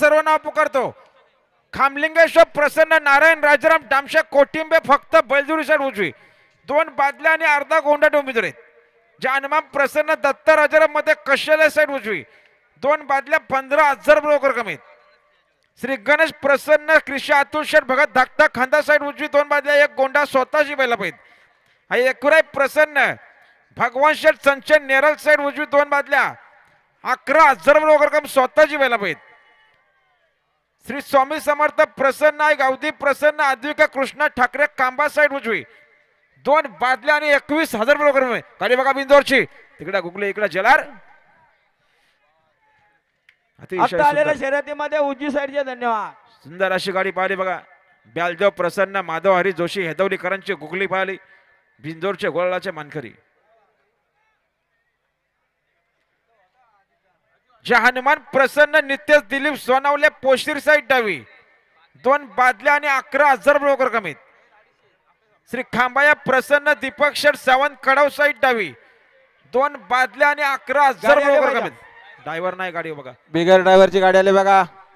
सर्व नाव पुकारतो. खामलिंगेश्वर प्रसन्न नारायण राजाराम डामशे कोटिंबे फक्त बैलजुरी साईड उजवी. दोन बादल्या आणि अर्धा गोंडा डोंबिदुर आहेत जानमाम प्रसन्न दत्त राजाराममध्ये कशाला साईड उजवी? दोन बादल्या पंधरा हजार ब्रोकर कमीत. श्री गणेश प्रसन्न कृषी अतुल शेठ भगत धाकटा खांदा साईड उजवी दोन बादल्या एक गोंडा स्वतःची बैला पाहिजे हा एकुराय प्रसन्न भगवान शेठ संचन नेरल साईड उजवी दोन बादल्या अकरा हजार ब्रोकर कम स्वतःची बैला पाहिजे श्री स्वामी समर्थ प्रसन्न आहे गावदी प्रसन्न अद्विका कृष्णा ठाकरे कांबा साईड उजवी. दोन बादल्या आणि एकवीस हजार बरोबर खाली बघा बिंदोरची. तिकडे गुगले इकडे जलार. आता आलेल्या. शर्यतीमध्ये उजवी साईडचे धन्यवाद. सुंदर अशी गाडी पाहिली बघा. ब्यालदेव प्रसन्न माधव हरी जोशी हेदवलीकरांची गुगली पाहिली. बिंदोरचे गोळाचे मानकरी. जे हनुमान प्रसन्न नितेश दिलीप सोनावले पोशीर साईड डावी. दोन बादल्या आणि अकरा हजार ब्रोकर कमीत श्री खांबाया प्रसन्न दीपक शेठ सावंत कडाव साईड डावी. दोन बादल्या आणि अकरा हजार ब्रोकर. कमीत ड्रायव्हर नाही गाडी बघा. बिगर ड्रायव्हरची गाडी आली बघा.